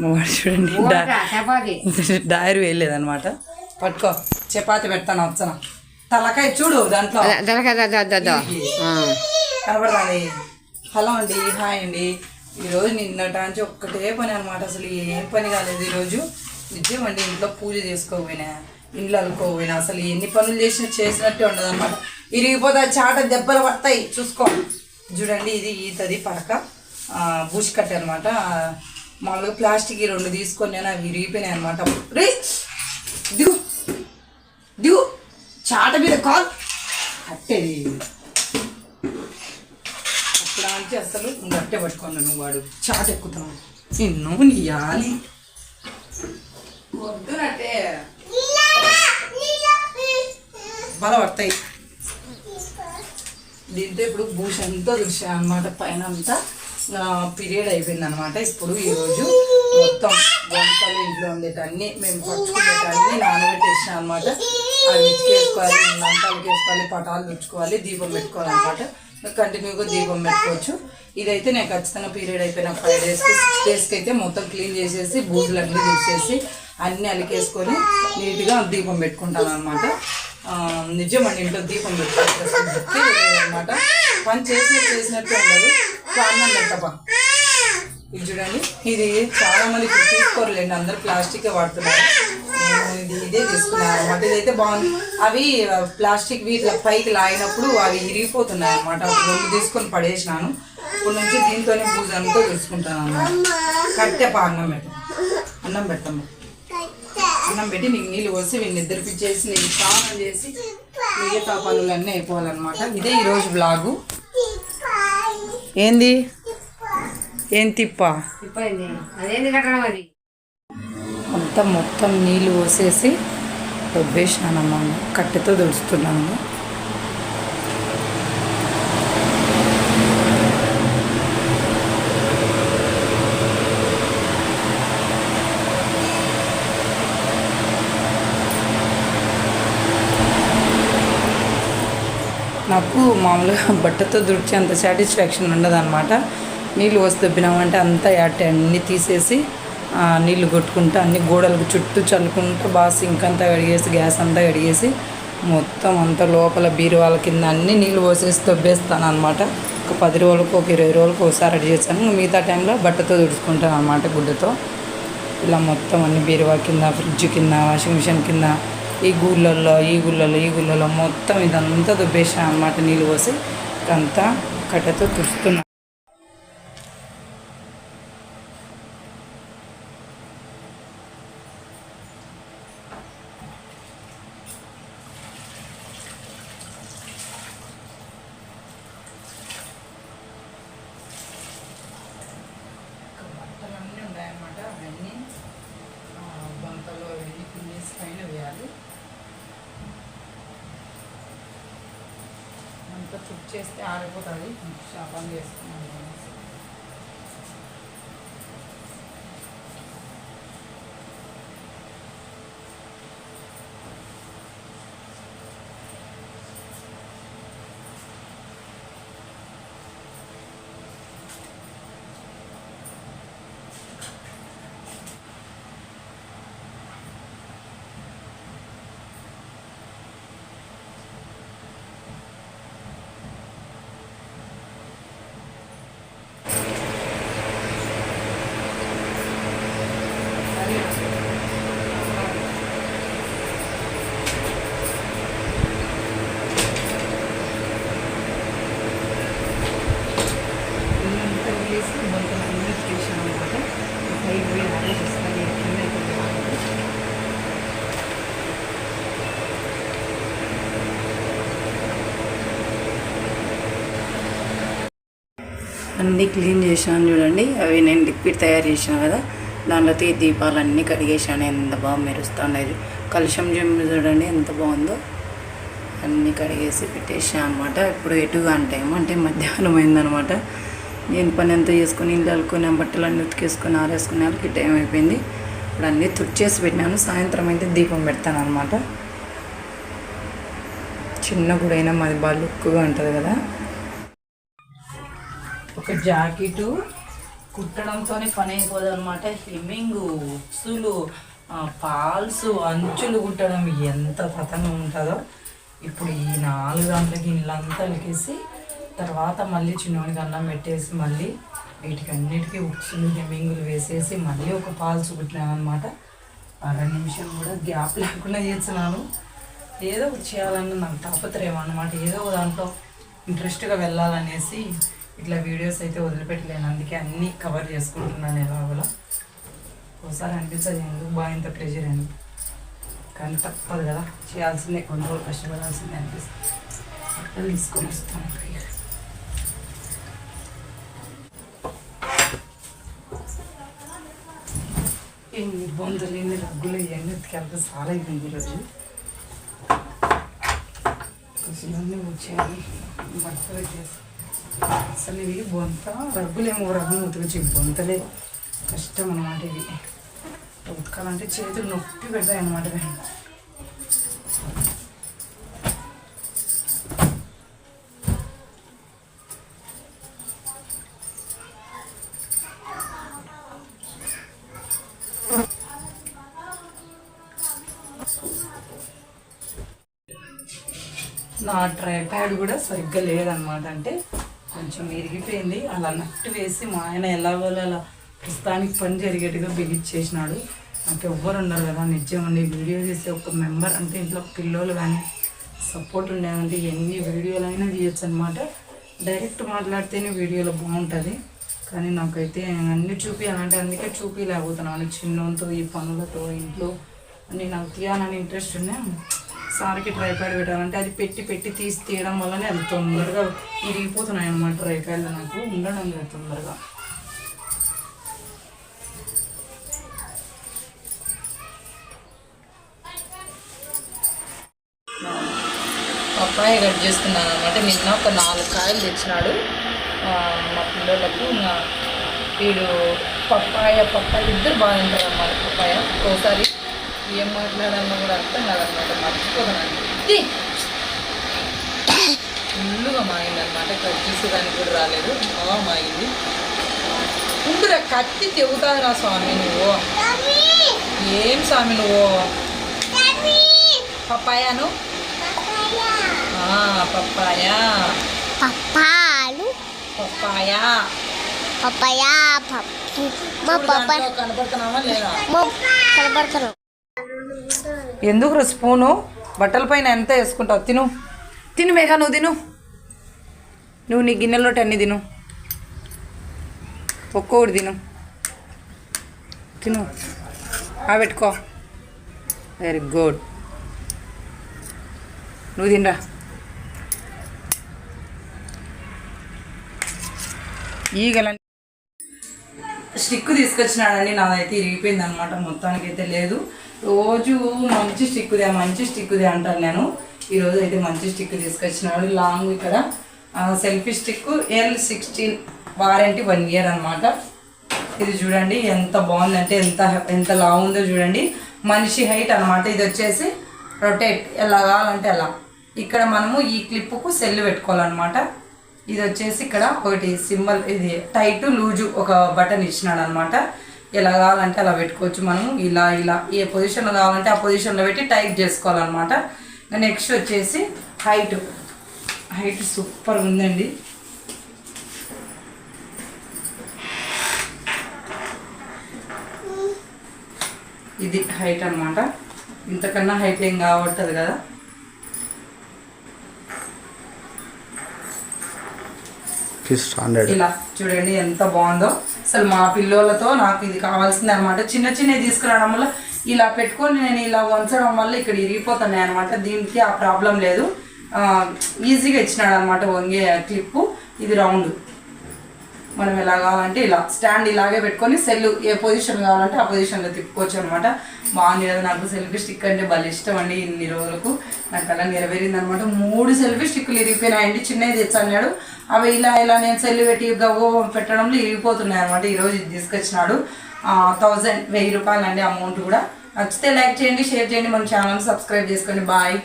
మా వాడు చూడండి. డైరీ వేయలేదనమాట పట్టుకో. చపాతి పెడతాను వచ్చన తలకాయ చూడు దాంట్లో. కనబడాలి హలో అండి హాయ్ అండి. ఈరోజు నిన్నట నుంచి ఒక్కటే పని అనమాట అసలు ఏం పని కాలేదు ఈరోజు. నిజం అండి ఇంట్లో పూజ చేసుకోపోయినా ఇంట్లో అలుకోపోయినా అసలు ఎన్ని పనులు చేసినా చేసినట్టే ఉండదు అనమాట ఇరిగిపోతే ఆ చాట దెబ్బలు పడతాయి. చూసుకో. చూడండి ఇది ఈతది పరక బూసి కట్ట అనమాట మామూలుగా ప్లాస్టిక్ ఈ రెండు తీసుకొని నేను అవి విరిగిపోయినాయి అనమాట రే దిగు. దిగు. చాట మీద కాల్. అట్టేది. అప్పుడు నుంచి అసలు గట్టే పట్టుకున్నాను నువ్వు వాడు. చాట ఎక్కుతున్నావు. నిన్ను నీయాలి వద్దునట్టే బలపడతాయి. దీంతో ఇప్పుడు భూష దృశ్యం అనమాట పైన అంతా. పీరియడ్ అయిపోయింది అనమాట ఇప్పుడు ఈరోజు మొత్తం వంటలు ఇంట్లో ఉండేటన్ని మేము పట్టుకునేటన్ని నానబెట్టేసిన అనమాట అవి ఇచ్చుకేసుకోవాలి వంటలు వేసుకోవాలి పటాలు తుడుచుకోవాలి దీపం పెట్టుకోవాలి అనమాట కంటిన్యూగా దీపం పెట్టుకోవచ్చు. ఇదైతే నేను ఖచ్చితంగా పీరియడ్ అయిపోయిన ఫైవ్ డేస్కి సిక్స్ డేస్కి అయితే మొత్తం క్లీన్ చేసేసి బూజులన్నీ తీసేసి అన్నీ అలికేసుకొని నీట్గా దీపం పెట్టుకుంటాను అనమాట నిజమండి ఇంట్లో దీపం పెట్టుకోవాలి అనమాట పని చేసినట్టు చేసినట్టు ఉండదు. అన్నం పెట్టపా ఇది చూడండి. ఇది చాలా మంది ఇప్పుడు తీసుకోరులేండి. అందరు ప్లాస్టిక్ వాడుతున్నారు. ఇది ఇదే తీసుకున్నాను అనమాట ఇదైతే బాగుంది. అవి ప్లాస్టిక్ ఇట్లా పైకి లాగినప్పుడు అవి ఇరిగిపోతున్నాయి అనమాట రెండు తీసుకొని పడేసినాను. ఇప్పుడు నుంచి దీంతోనే పూజ అంతా చూసుకుంటాను అన్నమాట. కట్టెపా అన్నం పెట్ట. అన్నం పెట్టాము అన్నం పెట్టి నీకు నీళ్ళు పోసి వీళ్ళు నిద్రపించేసి నీకు స్నానం చేసి మిగతా పనులన్నీ అయిపోవాలన్నమాట. ఇదే ఈరోజు బ్లాగు ఏంది? ఏం తిప్పా? అంతా మొత్తం నీళ్ళు పోసేసి దొబ్బేసినానమ్మా కట్టెతో తుడుస్తున్నాను. నాకు మామూలుగా బట్టతో దుడిచే అంత సాటిస్ఫాక్షన్ ఉండదన్నమాట. నీళ్ళు పోసి దొబ్బినామంటే అంతా యాట అన్నీ తీసేసి నీళ్ళు కొట్టుకుంటూ అన్ని గోడలకు చుట్టూ చల్లుకుంటూ బాగా సింక్ అంతా కడిగేసి గ్యాస్ అంతా కడిగేసి మొత్తం అంతా లోపల బీరువాల కింద అన్ని నీళ్ళు పోసేసి దొబ్బేస్తాను అనమాట ఒక పది రోజులకు ఒక ఇరవై రోజులకు ఒకసారి రెడీ చేస్తాను మిగతా టైంలో బట్టతో తుడుచుకుంటాను అనమాట గుడ్డతో. ఇలా మొత్తం అన్ని బీరువా కింద ఫ్రిడ్జ్ కింద వాషింగ్ మిషన్ కింద ఈ గూళ్ళల్లో ఈ గుళ్ళల్లో ఈ గుళ్ళల్లో మొత్తం ఇదంతా దుబ్బేసాను అన్నమాట నీళ్ళు పోసి. అంతా కట్టతో తుడుస్తున్నా బట్టలన్నీ ఉన్నాయన్నమాట అవన్నీ ఆ, బంతలో వెళ్ళి పిన్నేసి పైన వేయాలి అంతా చుట్ చేస్తే ఆరిపోతుంది. శాపం చేసుకున్నాను అనేసి. ఇల్లంతా వేసి బంతలన్నీ చేసాను అనమాట పైకి పోయి ఆలోచిస్తాను కింద అయిపోయింది అన్నీ క్లీన్ చేశాను చూడండి. అవి నేను లిక్విడ్ తయారు చేశాను కదా. దాంట్లో తీ దీపాలన్నీ కడిగేసాను ఎంత బాగా మెరుస్తుండేది కలుషం జమ్మి చూడండి ఎంత బాగుందో. అన్నీ కడిగేసి పెట్టేసాను అనమాట ఇప్పుడు ఎటుగా టైం అంటే మధ్యాహ్నం అయిందనమాట నేను పని అంతా చేసుకుని ఇల్లు అల్లుకొని బట్టలు అన్నీ ఉతికేసుకుని ఆరేసుకునే వాళ్ళకి టైం అయిపోయింది. ఇప్పుడు అన్నీ తుడిచేసి పెట్టినాను. సాయంత్రం అయితే దీపం పెడతాను అనమాట చిన్న గుడైనా మాది బాగా లుక్గా ఉంటుంది కదా. ఒక జాకెట్. కుట్టడంతోనే పని అయిపోదు అనమాట హెమ్మింగ్ ఉక్సులు పాల్స్ అంచులు కుట్టడం ఎంత పతంగా ఉంటుందో. ఇప్పుడు ఈ నాలుగు గంటలకి ఇళ్ళంతా అలికేసి తర్వాత మళ్ళీ చిన్నవాడికి అన్నం పెట్టేసి మళ్ళీ వీటికి అన్నిటికీ ఉక్సులు హెమ్మింగులు వేసేసి మళ్ళీ ఒక పాల్స్ కుట్టినాను అనమాట అర నిమిషం కూడా గ్యాప్ లేకుండా చేస్తున్నాను. ఏదో ఒకటి చేయాలని నాకు తాపత్రయం అనమాట ఏదో ఒక దాంట్లో ఇంట్రెస్ట్గా వెళ్ళాలనేసి ఇట్లా వీడియోస్ అయితే వదిలిపెట్టలేను. అందుకే అన్నీ కవర్ చేసుకుంటున్నాను ఎలాగోలా ఒకసారి అనిపించదు ఎందుకు? బాగా ఇంత ప్రెషర్ అని. కానీ తప్పదు కదా. చేయాల్సిందే కొన్ని రోజులు కష్టపడాల్సిందే అనిపిస్తుంది. బట్టలు తీసుకొని వస్తాను ఎన్ని బొందలు ఎన్ని రగ్గులు ఇవన్నీ ఉతికేంత చాలా అయిపోయింది ఈరోజు. కొంచెం వచ్చేయాలి బట్టలు చేసి అసలు ఇవి బొంత. రగ్గులేమో రగ్గు ఉతికొచ్చి బొంతలే. కష్టం అనమాట ఇవి. ఉతకాలంటే చేతులు నొప్పి పెడతాయి అనమాట నా ట్రైప్యాడ్ కూడా సరిగ్గా లేదనమాట అంటే కొంచెం ఇరిగిపోయింది. అలా నట్టు వేసి మా ఆయన ఎలాగోలా అలా ప్రస్తుతానికి పని జరిగేట్టుగా బిగించేసినాడు నాకు ఎవ్వరు ఉన్నారు కదా నిజం అండి వీడియో చేసే ఒక మెంబర్ అంటే ఇంట్లో పిల్లలు కానీ సపోర్ట్ ఉండేదంటే ఎన్ని వీడియోలైనా తీయచ్చు అనమాట డైరెక్ట్ మాట్లాడితేనే వీడియోలో బాగుంటుంది. కానీ నాకైతే అన్ని చూపించాలంటే అందుకే చూపించలేకపోతున్నాను చిన్నతో ఈ పనులతో ఇంట్లో అన్నీ నాకు తీయాలని ఇంట్రెస్ట్ ఉన్నాయి సార్కి ట్రైపాడ్ పెట్టాలంటే అది పెట్టి పెట్టి తీసి తీయడం వల్లనే అది తొందరగా ఇరిగిపోతున్నాయి అన్నమాట ట్రైపాడ్లు నాకు. ఉండడం లేదు తొందరగా. పప్పాయ కట్ చేస్తున్నాను అనమాట నిన్న ఒక నాలుగు కాయలు తెచ్చినాడు. మా పిల్లలకు వీడు పప్పాయ పప్పాయ ఇద్దరు బాగుంటారు అన్నమాట పప్పాయ. ఒకసారి ఏం మాట్లాడాలో కూడా అర్థం కాదనమాట. మర్చిపోతానండి ఫుల్లుగా మాగిందనమాట కట్ చేసేదానికి కూడా రాలేదు. బాగా మాగింది. ఉండురా కత్తి తెగుతాదిరా స్వామి నువ్వు. ఏం స్వామి నువ్వు? పప్పాయాను ఆ, పప్పాయ. పప్పాలు. పప్పాయ. పప్పయ పప్పు. మా చూడు పప్ప దాంట్లో కనపడుతున్నావా లేదా? మా కనబడుతున్నాం ఎందుకు స్పూను? బట్టల పైన ఎంత వేసుకుంటావు? తిను. తిను మేఘా నువ్వు తిను. నువ్వు నీ గిన్నెలో టన్ని తిను. ఒక్కొక్కటి తిను. తిను. ఆ పెట్టుకో. వెరీ గుడ్ నువ్వు తినరా? ఈగల స్టిక్ తీసుకొచ్చినాడని నాదైతే ఇరిగిపోయింది అనమాట మొత్తానికి అయితే లేదు. రోజు మంచి స్టిక్దే మంచి స్టిక్దే అంటాను నేను. ఈరోజు అయితే మంచి స్టిక్ తీసుకొచ్చినాడు. లాంగ్ ఇక్కడ selfie stick L sixteen warranty one year అనమాట ఇది చూడండి ఎంత బాగుందంటే ఎంత ఎంత లాంగ్ ఉందో చూడండి. మనిషి హైట్ అన్నమాట. ఇది వచ్చేసి రొటేట్. ఎలా కావాలంటే ఎలా ఇక్కడ మనము ఈ క్లిప్కు సెల్ పెట్టుకోవాలన్నమాట. ఇది వచ్చేసి ఇక్కడ ఒకటి సింబల్ ఇది టైట్ లూజు ఒక బటన్ ఇచ్చినాడు అనమాట ఎలా కావాలంటే అలా పెట్టుకోవచ్చు మనము. ఇలా ఇలా. ఏ పొజిషన్లో కావాలంటే ఆ పొజిషన్లో పెట్టి టైట్ చేసుకోవాలన్నమాట. నెక్స్ట్ వచ్చేసి హైట్. హైట్ సూపర్ ఉందండి. ఇది హైట్ అన్నమాట. ఇంతకన్నా హైట్ ఏం కావట్టదు కదా. ఇలా చూడండి ఎంత బాగుందో. అసలు మా పిల్లోళ్ళతో నాకు ఇది కావాల్సింది అనమాట చిన్న చిన్నవి తీసుకురావడం వల్ల ఇలా పెట్టుకొని నేను ఇలా వంచడం వల్ల ఇక్కడ ఇరిగిపోతున్నాయి అనమాట దీనికి ఆ ప్రాబ్లం లేదు. ఈజీగా ఇచ్చినాడు అనమాట వంగే క్లిప్పు ఇది రౌండ్. మనం ఎలా కావాలంటే ఇలా స్టాండ్ ఇలాగే పెట్టుకొని సెల్ ఏ పొజిషన్ కావాలంటే ఆ పొజిషన్లో తిప్పుకోవచ్చు అనమాట బాగుంది కదా నాకు సెల్ఫీ స్టిక్ అంటే భలే ఇష్టం అండి ఇన్ని రోజులకు. నాకు అలా నెరవేరింది అనమాట మూడు సెల్ఫీ స్టిక్లు ఇరిగిపోయినాయండి చిన్నవి తెచ్చన్నాడు. అవి ఇలా ఇలా నేను సెల్ పెట్టి గవ్వ పెట్టడంలో ఇరిగిపోతున్నాయి అనమాట ఈరోజు ఇది తీసుకొచ్చినాడు. థౌజండ్ వెయ్యి రూపాయలు అండి అమౌంట్ కూడా. నచ్చితే లైక్ చేయండి షేర్ చేయండి. మన ఛానల్ సబ్స్క్రైబ్ చేసుకోండి. బాయ్